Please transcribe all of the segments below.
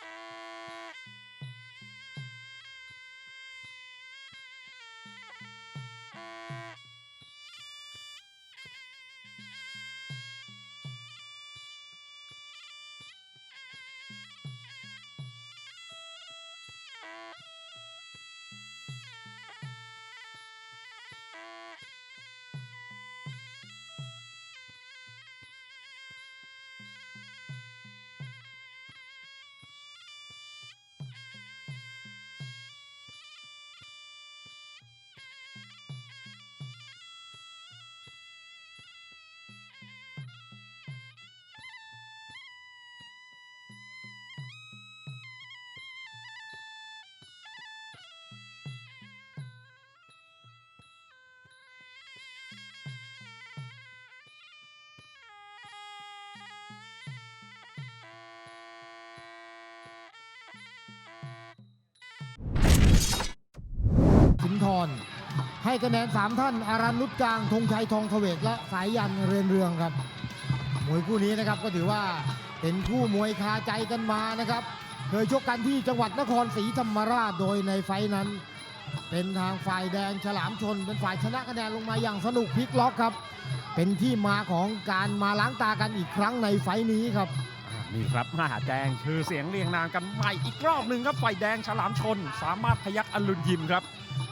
Thank you. ร ให้คะแนน 3 ท่านอารันนุชกลางธงชัยทองเขวกและสายยันเรือนเรืองครับ มวยคู่นี้นะครับก็ถือว่าเป็นคู่มวยคาใจกันมานะครับ เคยชกกันที่จังหวัดนครศรีธรรมราชโดยในไฟนั้น เป็นทางฝ่ายแดงฉลามชน เป็นฝ่ายชนะคะแนนลงมาอย่างสนุกพลิกล็อกครับ เป็นที่มาของการมาล้างตากันอีกครั้งในไฟนี้ครับนี่ครับมหาแดงชื่อเสียงเรียงนามกันใหม่อีกรอบหนึ่งครับฝ่ายแดงฉลามชน สามารถพยักอรุณยิมครับ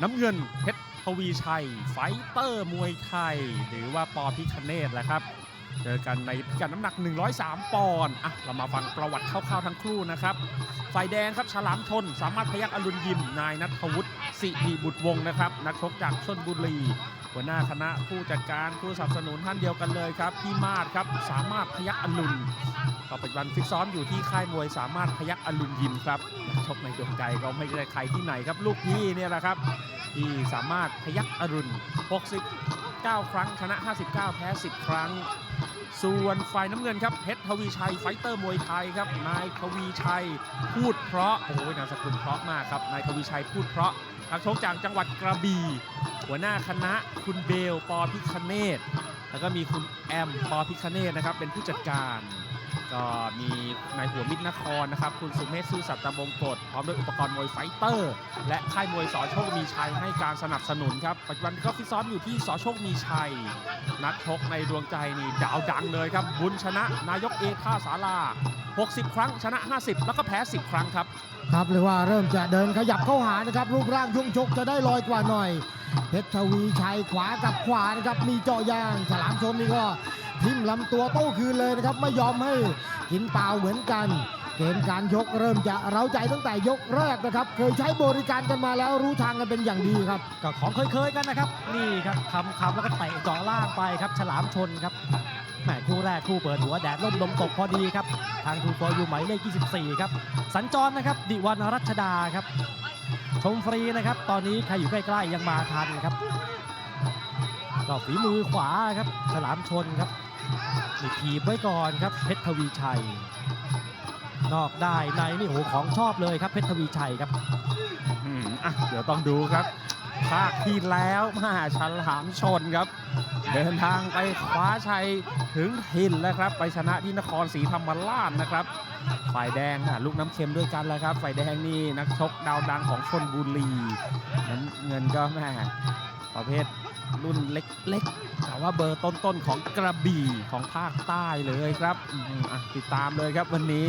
น้ำเงินเพชรทวีชัย ไฟเตอร์มวยไทย หรือว่าปอพิคเนตแหละครับ เจอกันในพิกัดน้ำหนัก 103 ปอนด์อะเรามาฟังประวัติคร่าวๆทั้งคู่นะครับฝ่ายแดงครับฉลามชนสามารถพยักอรุณยิม นายนัทวุฒิสิริบุตรวงศ์นะครับ นักชกจากชนบุรี หัวหน้าคณะผู้จัดการผู้สนับสนุนท่านเดียวกันเลยครับพี่มาศครับสามารถพยักอรุณก็ปัจจุบันฟิตซ้อมอยู่ที่ค่ายมวยสามารถพยักอรุณยิมครับชกในดวงใจก็ไม่ใช่ใครที่ไหนครับ ลูกพี่เนี่ยแหละครับ ที่สามารถพยักอรุณ 69 ครั้งชนะ 59 แพ้ 10 ครั้ง ส่วนฝ่ายน้ำเงินครับเพชรทวีชัยไฟเตอร์มวยไทยครับนายทวีชัยพูดเพราะโอ้โหนามสกุลเพราะมากครับนายทวีชัยพูดเพราะนักชกจากจังหวัดกระบี่ หัวหน้าคณะคุณเบลปอพิคเนตแล้วก็มีคุณแอมปอพิคเนตนะครับเป็นผู้จัดการ ก็มีนายหัวมิตรนครนะครับ คุณสุเมธซื่อสัตตบงกฎพร้อมด้วยอุปกรณ์มวยไฟเตอร์ และค่ายมวยสอโชคมีชัยให้การสนับสนุนครับ ปัจจุบันก็ฟิตซ้อมอยู่ที่สอโชคมีชัย นักชกในดวงใจนี่ดาวดังเลยครับ บุญชนะนายกเอท่าสารา 60 ครั้งชนะ 50 แล้วก็แพ้ 10 ครั้งครับครับหรือว่าเริ่มจะเดินขยับเข้าหานะครับรูปร่างช่วงชกจะได้ลอยกว่าหน่อย เพชรทวีชัยขวากับขวานะครับมีเจาะยางฉลามชนนี่ก็ทิ่มลำตัวโต้คืนเลยนะครับไม่ยอมให้กินเปล่าเหมือนกัน เกมการยกเริ่มจะเร้าใจตั้งแต่ยกแรกนะครับ เคยใช้บริการกันมาแล้วรู้ทางกันเป็นอย่างดีครับ ก็ของเคยๆกันนะครับ นี่ครับคำคำแล้วก็เตะเจาะล่างไปครับ ฉลามชนครับ แหมคู่แรกคู่เปิดหัวแดดล่มลมตกพอดีครับ ทางทูฟอยูหมายเลข 24 ครับ สัญจรนะครับ ดิวันรัชดาครับ ชมฟรีนะครับ ตอนนี้ใครอยู่ใกล้ๆยังมาทันครับ ก็ฝีมือขวาครับ ฉลามชนครับนี่ถีบไว้ก่อนครับ เพชรทวีชัย นอกได้ในนี่โอ้โหของชอบเลยครับเพชรทวีชัยครับ อืมอะเดี๋ยวต้องดูครับภาคที่แล้วมาฉลามชนครับ เดินทางไปคว้าชัยถึงถิ่นแล้วครับ ไปชนะที่นครศรีธรรมราชนะครับ ฝ่ายแดงลูกน้ำเค็มด้วยกันแล้วครับ ฝ่ายแดงนี่นักชกดาวดังของชนบุรีน้ำเงินก็แม่ประเภท รุ่นเล็กๆแต่ว่าเบอร์ต้นๆของกระบี่ของภาคใต้เลยครับติดตามเลยครับวันนี้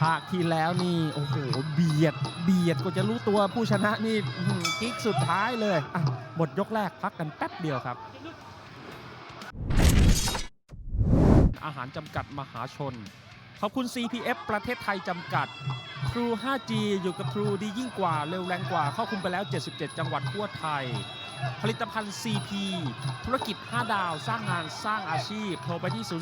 ภาคที่แล้วนี่โอ้โหเบียดเบียดกว่าจะรู้ตัวผู้ชนะนี่กิ๊กสุดท้ายเลยหมดยกแรกพักกันแป๊บเดียวครับ อาหารจำกัดมหาชน ขอบคุณ CPF ประเทศไทยจำกัด True 5G อยู่กับ True ดียิ่งกว่า เร็วแรงกว่าเข้าคุมไปแล้ว 77 จังหวัดทั่วไทย ผลิตภัณฑ์ CP ธุรกิจ 5 ดาว สร้างงานสร้างอาชีพ โทรไปที่ 02-800-8000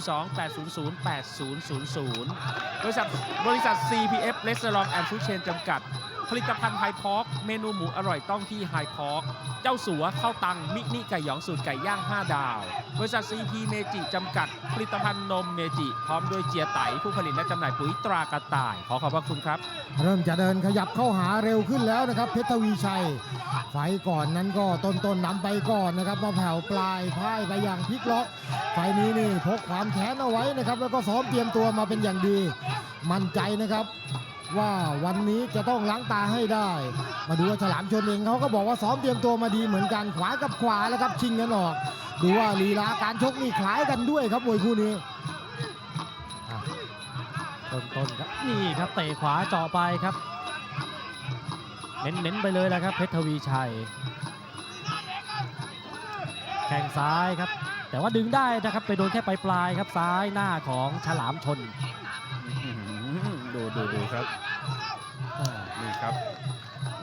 บริษัทบริษัท CPF Restaurant and Food Chain จำกัด ผลิตภัณฑ์ไฮพอกเมนูหมูอร่อยต้องที่ไฮพอกเจ้าสัวข้าวตังมินิไก่หยองสูตรไก่ย่าง 5 ดาว บริษัท CP เมจิจำกัด ผลิตภัณฑ์นมเมจิ พร้อมด้วยเจียไตผู้ผลิตและจำหน่ายปุ๋ยตรากระต่าย ขอขอบพระคุณครับ เริ่มจะเดินขยับเข้าหาเร็วขึ้นแล้วนะครับ เพชรทวีชัยไฟก่อนนั้นก็ต้นๆนนำไปก่อนนะครับมาแผ่วปลายพ่ายไปอย่างพลิกล็อกไฟนี้นี่พกความแค้นเอาไว้นะครับแล้วก็ซ้อมเตรียมตัวมาเป็นอย่างดี มั่นใจนะครับ ว่าวันนี้จะต้องล้างตาให้ได้ มาดูว่าฉลามชนเองเขาก็บอกว่าซ้อมเตรียมตัวมาดีเหมือนกันขวากับขวาแล้วครับชิงกันออก ดูว่าลีลาการชกนี่คล้ายกันด้วยครับมวยคู่นี้ต้นต้นๆครับนี่ครับเตะขวาเจาะไปครับ เน้นๆไปเลยแหละครับเพชรทวีชัย แข้งซ้ายครับ แต่ว่าดึงได้นะครับไปโดนแค่ปลายปลายครับซ้ายหน้าของฉลามชน ดูดูครับนี่ครับ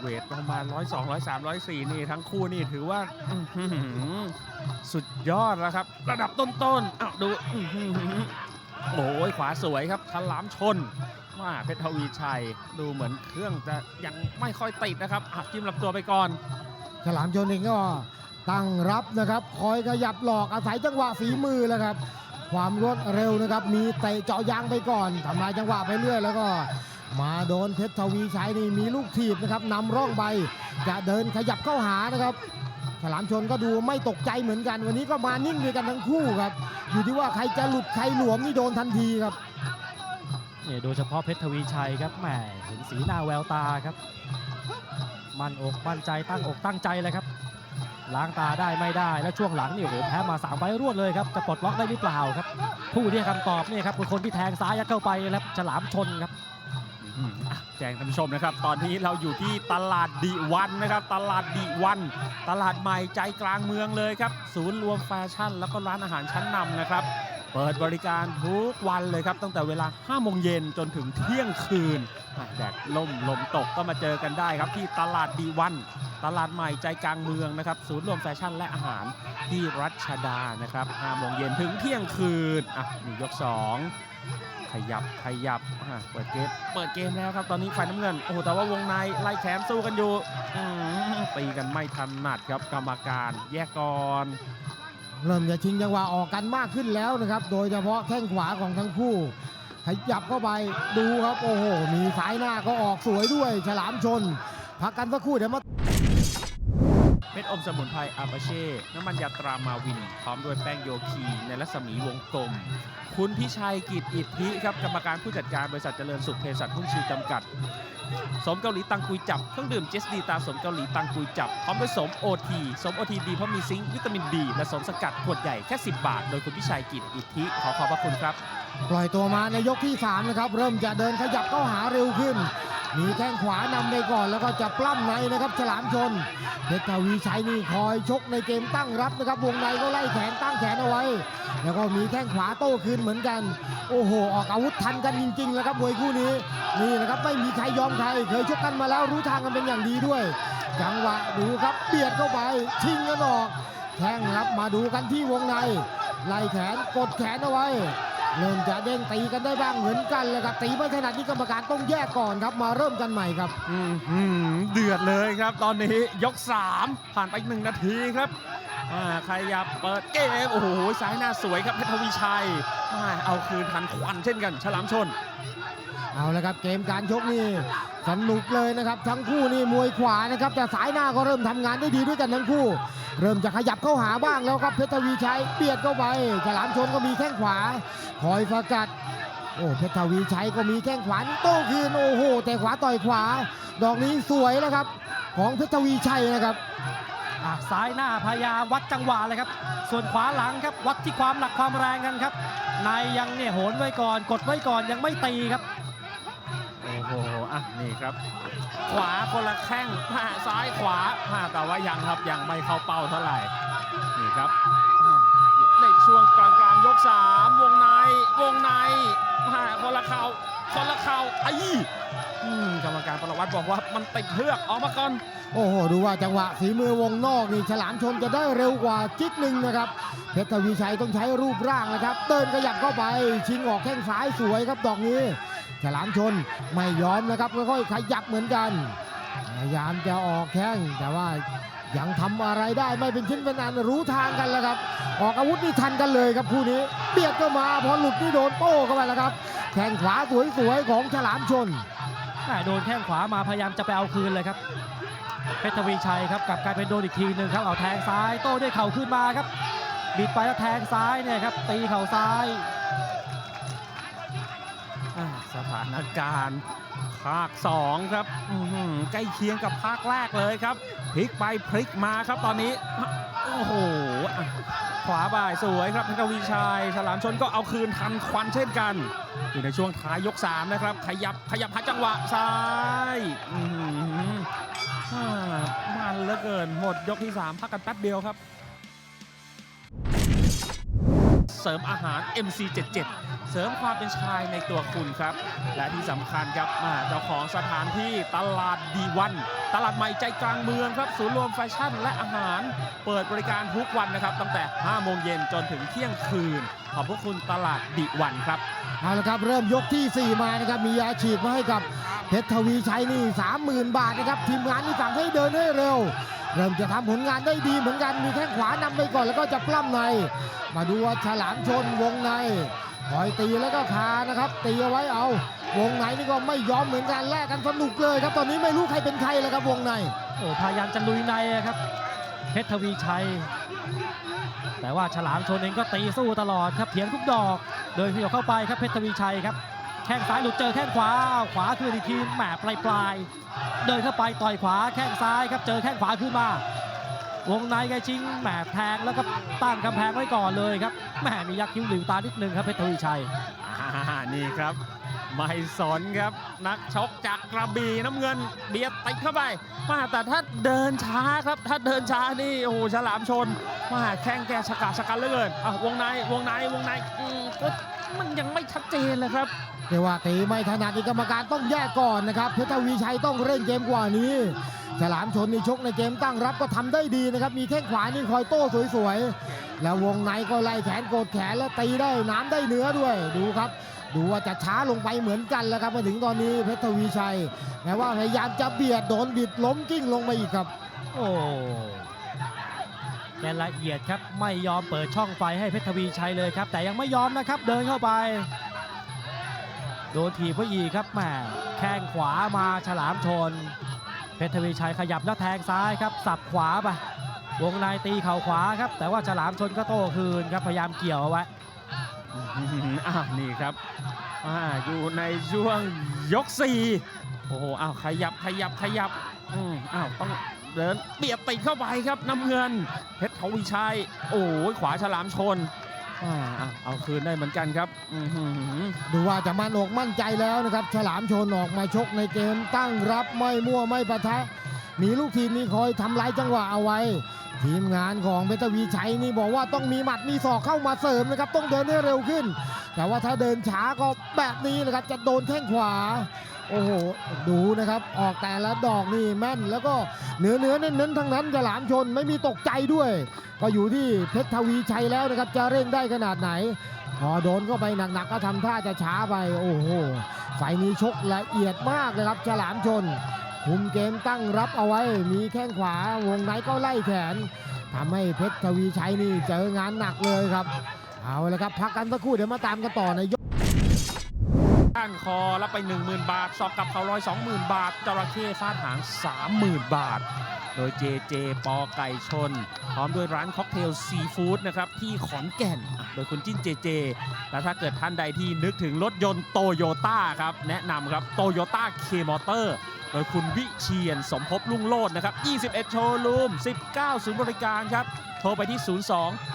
เวทประมาณร้อยสองร้อยสามร้อยสี่นี่ทั้งคู่นี่ถือว่าสุดยอดแล้วครับ ระดับต้นๆอ้าวดูโอ้ยขวาสวยครับฉลามชนมาเพชรทวีชัยดูเหมือนเครื่องจะยังไม่ค่อยติดนะครับอะจิ้มลำตัวไปก่อนฉลามชนเองก็ตั้งรับนะครับ คอยขยับหลอกอาศัยจังหวะฝีมือแล้วครับ ความรวดเร็วนะครับ มีเตะเจาะยางไปก่อนทำลายจังหวะไปเรื่อยแล้วก็มาโดนเพชรทวีชัยนี่มีลูกถีบนะครับนำร่องใบจะเดินขยับเข้าหานะครับฉลามชนก็ดูไม่ตกใจเหมือนกัน วันนี้ก็มานิ่งด้วยกันทั้งคู่ครับ อยู่ที่ว่าใครจะหลุดใครหลวมนี่โดนทันทีครับเนี่ยโดยเฉพาะเพชรทวีชัยครับแหมเห็นสีหน้าแววตาครับ มั่นอกมั่นใจตั้งอกตั้งใจเลยครับ ล้างตาได้ไม่ได้แล้วช่วงหลังนี่โอ้โหแพ้มาสามไฟรวดเลยครับจะปลดล็อกได้หรือเปล่าครับ ผู้ที่ให้คำตอบนี่ครับคือคนที่แทงซ้ายยัดเข้าไปแล้วฉลามชนครับแจ้งท่านผู้ชมนะครับ ตอนนี้เราอยู่ที่ตลาดดิวันนะครับ ตลาดดิวัน ตลาดใหม่ใจกลางเมืองเลยครับ ศูนย์รวมแฟชั่น แล้วก็ร้านอาหารชั้นนำนะครับ เปิดบริการทุกวันเลยครับ ตั้งแต่เวลา 5 โมงเย็นจนถึงเที่ยงคืนแดดล่มลมตกก็มาเจอกันได้ครับ ที่ตลาดดีวัน ตลาดใหม่ใจกลางเมืองนะครับ ศูนย์รวมแฟชั่นและอาหารที่รัชดานะครับ 5 โมงเย็นถึงเที่ยงคืน อะนี่ยก 2 ขยับขยับอะเปิดเกมเปิดเกมแล้วครับ ตอนนี้ฝ่ายน้ำเงิน โอ้โห แต่ว่าวงในไล่แขนสู้กันอยู่อื้อหือตีกันไม่ถนัดครับกรรมการแยกก่อน เริ่มจะชิงจังหวะออกกันมากขึ้นแล้วนะครับ โดยเฉพาะแข้งขวาของทั้งคู่ ขยับเข้าไปดูครับ โอ้โห มีสายหน้าก็ออกสวยด้วย ฉลามชน พักกันสักครู่เดี๋ยวมา เม็ดอมสมุนไพรอาปาเช่ น้ำมันยาตรามาวิน พร้อมด้วยแป้งโยคีในรัศมีวงกลม คุณพิชัยกิจอิทธิครับกรรมการผู้จัดการบริษัทเจริญสุขเภสัชหุ้นชิวจำกัด สมเกาหลีตังกุยจับ เครื่องดื่มเจสดีตาสมเกาหลีตังกุยจับ พร้อมด้วยสมโอทีสมโอทีดีเพราะมีซิงค์วิตามินดีและสมสกัดขวดใหญ่แค่ 10 บาท โดยคุณพิชัยกิจอิทธิขอขอบพระคุณครับ ปล่อยตัวมาในยกที่3นะครับเริ่มจะเดินขยับเข้าหาเร็วขึ้น มีแข้งขวานำไปก่อนแล้วก็จะปล้ำในนะครับฉลามชนเพชรทวีชัยนี่คอยชกในเกมตั้งรับนะครับวงในก็ไล่แขนตั้งแขนเอาไว้ แล้วก็มีแข้งขวาโต้คืนเหมือนกัน โอ้โห ออกอาวุธทันกันจริงๆแล้วครับมวยคู่นี้นี่นะครับไม่มีใครยอมใครเคยชกกันมาแล้วรู้ทางกันเป็นอย่างดีด้วย จังหวะดูครับเบียดเข้าไปชิงกันออกแข้งรับมาดูกันที่วงในไล่แขนกดแขนเอาไว้ เริ่มจะเด้งตีกันได้บ้างเหมือนกันเลยครับตีไม่ถนัดนี่กรรมการต้องแยกก่อนครับมาเริ่มกันใหม่ครับอือหือเดือดเลยครับ ตอนนี้ยก 3 ผ่านไปหนึ่งนาทีครับอ่าขยับเปิดเกมโอ้โหซ้ายหน้าสวยครับเพชรทวีชัยอ่าเอาคืนทันควันเช่นกัน ฉลามชน เอาละครับเกมการชกนี่สนุกเลยนะครับ ทั้งคู่นี่มวยขวานะครับแต่สายหน้าก็เริ่มทำงานได้ดีด้วยกันทั้งคู่ เริ่มจะขยับเข้าหาบ้างแล้วครับเพชรทวีชัยเบียดเข้าไปฉลามชนก็มีแข้งขวา คอยสกัดโอ้เพชรทวีชัยก็มีแข้งขวาโต้คืนโอ้โหแต่ขวาต่อยขวา ดอกนี้สวยแล้วครับ ของเพชรทวีชัยนะครับอะซ้ายหน้าพยายามวัดจังหวะเลยครับ ส่วนขวาหลังครับวัดที่ความหนักความแรงกันครับในยังเนี่ยโหนไว้ก่อนกดไว้ก่อนยังไม่ตีครับ นี่ครับ ขวาคนละแข้งผ่าซ้ายขวาผ่าแต่ว่ายังครับยังไม่เข้าเป้าเท่าไหร่ นี่ครับอ่าในช่วงกลางกลางๆยก3วงในวงในผ่าคนละเข่าคนละเข่าไอ้อืมกรรมการประวัติบอกว่ามันติดเพือกออกมาก่อนโอ้โห ดูว่าจังหวะฝีมือวงนอกนี่ฉลามชนจะได้เร็วกว่าจิ๊กหนึ่งนะครับ เพชรทวีชัยต้องใช้รูปร่างนะครับเดินขยับเข้าไป ชิงออกแข้งซ้ายสวยครับดอกนี้ ฉลามชนไม่ยอมนะครับค่อยๆขยับเหมือนกันพยายามจะออกแข้งแต่ว่ายังทำอะไรได้ไม่เป็นชิ้นเป็นอันรู้ทางกันแล้วครับ ออกอาวุธนี่ทันกันเลยครับคู่นี้เบียดเข้ามาพอหลุดนี่โดนโต้เข้าไปแล้วครับแข้งขวาสวยๆของฉลามชนโดนแข้งขวามาพยายามจะไปเอาคืนเลยครับเพชรทวีชัยครับกลับกลายเป็นโดนอีกทีหนึ่งครับเอาแทงซ้ายโต้ด้วยเข่าขึ้นมาครับบิดไปแล้วแทงซ้ายเนี่ยครับตีเข่าซ้าย สถานการณ์ภาค 2 ครับใกล้เคียงกับภาคแรกเลยครับพลิกไปพลิกมาครับตอนนี้ โอ้โห ขวาบ่ายสวยครับเพชรวีชัยฉลามชนก็เอาคืนทันควันเช่นกัน อยู่ในช่วงท้ายยก 3 นะครับ ขยับขยับหาจังหวะซ้ายอื้อหืออ่ามันเหลือเกินหมดยกที่ 3 พักกันแป๊บเดียวครับ เสริมอาหาร MC77 เสริมความเป็นชายในตัวคุณครับ และที่สำคัญครับมาเจ้าของสถานที่ตลาดดีวัน ตลาดใหม่ใจกลางเมืองครับ ศูนย์รวมแฟชั่นและอาหาร เปิดบริการทุกวันนะครับ ตั้งแต่ 5 โมงเย็นจนถึงเที่ยงคืน ขอบพระคุณตลาดดิวันครับเอาละครับ เริ่มยกที่ 4 มานะครับ มียาฉีดมาให้กับเพชรทวีชัยนี่30,000 บาทนะครับ ทีมงานนี่สั่งให้เดินให้เร็ว เริ่มจะทำผลงานได้ดีเหมือนกันมีแข้งขวานำไปก่อนแล้วก็จะปล้ำใน มาดูว่าฉลามชนวงในคอยตีแล้วก็คานะครับ ตีเอาไว้เอา วงในนี่ก็ไม่ยอมเหมือนกันแลกกันสนุกเลยครับตอนนี้ไม่รู้ใครเป็นใครแล้วครับวงในโอ้พยายามจะลุยในครับเพชรทวีชัย แต่ว่าฉลามชนเองก็ตีสู้ตลอดครับเถียงทุกดอก เดินขยับเข้าไปครับเพชรทวีชัยครับ แข้งซ้ายหลุดเจอแข้งขวา ขวาคืนอีกทีแหมปลายปลายเดินเข้าไปต่อยขวาแข้งซ้ายครับเจอแข้งขวาขึ้นมาวงในไกชิงแหมแทงแล้วก็ตั้งกำแพงไว้ก่อนเลยครับแหมมียักษ์คิ้วหลิวตานิดนึงครับเพชรทวีชัยนี่ครับไม่สนครับ นักชกจากกระบี่น้ำเงินเบียดติดเข้าไปมาแต่ถ้าเดินช้าครับ ถ้าเดินช้านี่โอ้โหฉลามชนมาแข้งแกชะกาชะกันเหลือเกินอะวงในวงในวงในอืมก็ มันยังไม่ชัดเจนเลยครับเรียกว่าตีไม่ถนัดนี่กรรมการต้องแยกก่อนนะครับเพชรทวีชัยต้องเร่งเกมกว่านี้ฉลามชนนี่ชกในเกมตั้งรับก็ทำได้ดีนะครับ มีแข้งขวานี่คอยโต้สวยๆ แล้ววงในก็ไล่แขนโกดแขนแล้วตีได้น้ำได้เนื้อด้วยดูครับ ดูว่าจะช้าลงไปเหมือนกันแล้วครับมาถึงตอนนี้เพชรทวีชัยแม้ว่าพยายามจะเบียดโดนบิดล้มกิ้งลงไปอีกครับ โอ้ แกละเอียดครับไม่ยอมเปิดช่องไฟให้เพชรทวีชัยเลยครับ แต่ยังไม่ยอมนะครับเดินเข้าไป โดนถีบเขาอีครับแหมแข้งขวามาฉลามชน เพชรทวีชัยขยับแล้วแทงซ้ายครับ สับขวาไปวงในตีเข่าขวาครับ แต่ว่าฉลามชนก็โต้คืนครับพยายามเกี่ยวเอาไว้อื้อหืออ่านี่ครับอ่าอยู่ในช่วงยก4โอ้โหอ้าวขยับขยับขยับอืมอ้าวต้อง เดินเบียดติดเข้าไปครับน้ำเงิน เพชรทวีชัย โอ้ยขวาฉลามชนอ่าเอาคืนได้เหมือนกันครับดูว่าจะมั่นอกมั่นใจแล้วนะครับ ฉลามชนออกมาชกในเกมตั้งรับไม่มั่วไม่ปะทะ มีลูกทีมนี่คอยทำลายจังหวะเอาไว้ ทีมงานของเพชรวีชัยนี่บอกว่าต้องมีหมัดมีศอกเข้ามาเสริมนะครับ ต้องเดินให้เร็วขึ้น แต่ว่าถ้าเดินช้าก็แบบนี้นะครับจะโดนแข้งขวา โอ้โหดูนะครับ ออกแต่ละดอกนี่แม่น แล้วก็เนื้อเนื้อเน้นๆทั้งนั้นฉลามชนไม่มีตกใจด้วย ก็อยู่ที่เพชรทวีชัยแล้วนะครับ จะเร่งได้ขนาดไหนพอโดนเข้าไปหนักๆก็ทำท่าจะช้าไป โอ้โหไฟนี้ชกละเอียดมากเลยครับฉลามชน คุมเกมตั้งรับเอาไว้ มีแข้งขวาวงในก็ไล่แขนทำให้เพชรทวีชัยนี่เจองานหนักเลยครับ เอาละครับพักกันสักครู่เดี๋ยวมาตามกันต่อในยก ข้านคอรับไป 10,000 บาทสอกกับเขาร้อย20,000 บาท จระเข้ฟาดหาง 30,000 บาท โดยเจเจปอไก่ชน พร้อมด้วยร้านค็อกเทลซีฟู้ดนะครับ ที่ขอนแก่น โดยคุณจิ้นเจเจ และถ้าเกิดท่านใดที่นึกถึงรถยนต์โตโยต้าครับ แนะนำครับโตโยต้าเคมอเตอร์ โดยคุณวิเชียนสมภพลุ่งโลดนะครับ 21 โชว์รูม 19 ศูนย์บริการครับ โทรไปที่ 02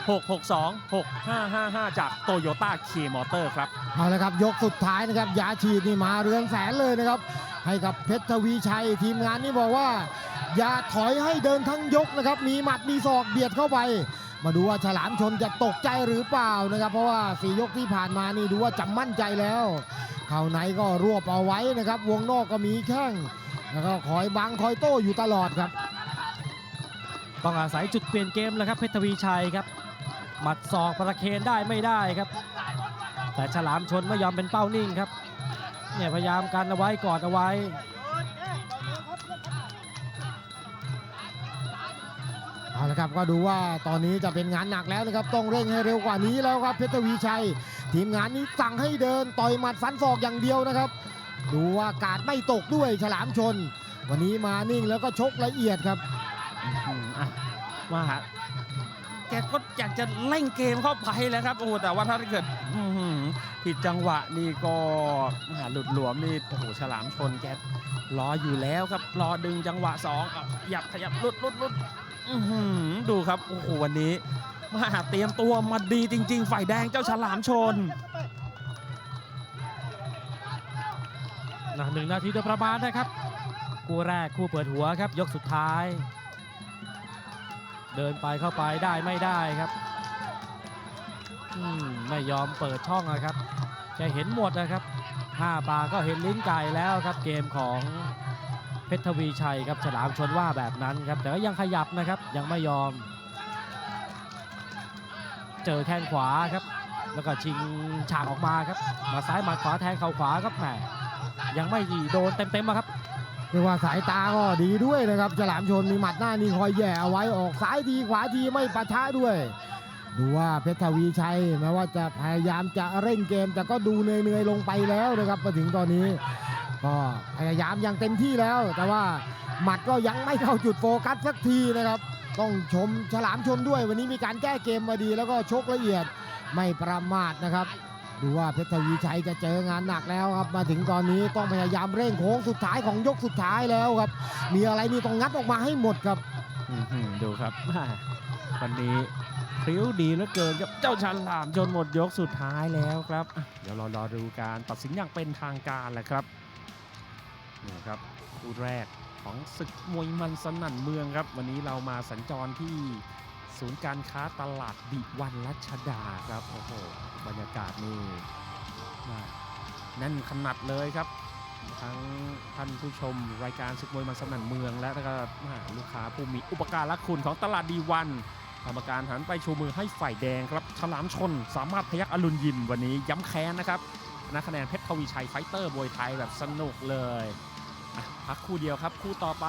662 6555 จากโตโยต้าเคมอเตอร์ครับ เอาละครับ ยกสุดท้ายนะครับ ยาฉีดนี่มาเรือนแสนเลยนะครับ ให้กับเพชรทวีชัยทีมงานนี่บอกว่า อย่าถอยให้เดินทั้งยกนะครับ มีหมัดมีศอกเบียดเข้าไป มาดูว่าฉลามชนจะตกใจหรือเปล่านะครับ เพราะว่าสี่ยกที่ผ่านมานี่ดูว่าจำมั่นใจแล้ว เข้าในก็รวบเอาไว้นะครับ วงนอกก็มีแข้ง แล้วก็คอยบังคอยโต้อยู่ตลอดครับ ต้องอาศัยจุดเปลี่ยนเกมแล้วครับเพชรทวีชัยครับ หมัดศอกประเคนได้ไม่ได้ครับ แต่ฉลามชนไม่ยอมเป็นเป้านิ่งครับเนี่ยพยายามกันเอาไว้กอดเอาไว้เอาละครับก็ดูว่าตอนนี้จะเป็นงานหนักแล้วนะครับต้องเร่งให้เร็วกว่านี้แล้วครับเพชรวีชัย ทีมงานนี้สั่งให้เดินต่อยหมัดฟันศอกอย่างเดียวนะครับ ดูว่ากาดไม่ตกด้วยฉลามชน วันนี้มานิ่งแล้วก็ชกละเอียดครับอืมอะมาแกก็อยากจะเล่งเกมเข้าไปแล้วครับโอ้แต่ว่าถ้าเกิดอื้อหือผิดจังหวะนี่ก็หาหลุดหลวมนี่โอ้โหฉลามชนแกรออยู่แล้วครับรอดึงจังหวะสองเอาขยับขยับหลุดหลุดหลุดอื้อหือดูครับโอ้โหวันนี้มาเตรียมตัวมาดีจริง ๆ ฝ่ายแดงเจ้าฉลามชน นะหนึ่งนาทีโดยประมาณนะครับ คู่แรกคู่เปิดหัวครับ ยกสุดท้าย เดินไปเข้าไปได้ไม่ได้ครับอืมไม่ยอมเปิดช่องนะครับแกเห็นหมดนะครับห้าปาก็เห็นลิ้นไก่แล้วครับ เกมของเพชรทวีชัยครับฉลามชนว่าแบบนั้นครับ แต่ก็ยังขยับนะครับ ยังไม่ยอม เจอแข้งขวาครับ แล้วก็ชิงฉากออกมาครับ มาซ้ายมัดขวาแทงเข่าขวาครับแหม ยังไม่โดนเต็มๆอะครับเรียกว่าสายตาก็ดีด้วยนะครับฉลามชนมีหมัดหน้านี่คอยแย่เอาไว้ออกซ้ายทีขวาทีไม่ปะทะด้วย ดูว่าเพชรทวีชัยแม้ว่าจะพยายามจะเร่งเกม แต่ก็ดูเหนื่อยๆลงไปแล้วนะครับมาถึงตอนนี้ ก็พยายามอย่างเต็มที่แล้ว แต่ว่าหมัดก็ยังไม่เข้าจุดโฟกัสสักทีนะครับ ต้องชมฉลามชนด้วย วันนี้มีการแก้เกมมาดีแล้วก็ชกละเอียดไม่ประมาทนะครับ ดูว่าเพชรทวีชัยจะเจองานหนักแล้วครับ มาถึงตอนนี้ต้องพยายามเร่งโค้งสุดท้ายของยกสุดท้ายแล้วครับ มีอะไรนี่ต้องงัดออกมาให้หมดครับดูครับวันนี้พริ้วดีเหลือเกินครับเจ้าฉลามจนหมดยกสุดท้ายแล้วครับ เดี๋ยวเรารอดูการตัดสินอย่างเป็นทางการแหละครับนี่ครับคู่แรกของศึกมวยมันสนั่นเมืองครับ วันนี้เรามาสัญจรที่ ศูนย์การค้าตลาดดิวันรัชดาครับโอ้โหบรรยากาศนี่แม่น่นขนาดเลยครับ ทั้งท่านผู้ชมรายการศึกมวยมันสนั่นเมือง และก็ลูกค้าผู้มีอุปการะคุณของตลาดดีวันกรรมการหันไปชูมือให้ฝ่ายแดงครับฉลามชนสามารถพยักอรุณยิมวันนี้ย้ำแค้นนะครับนะคะแนนเพชรทวีชัยไฟเตอร์บวยไทยแบบสนุกเลยพักคู่เดียวครับ คู่ต่อไป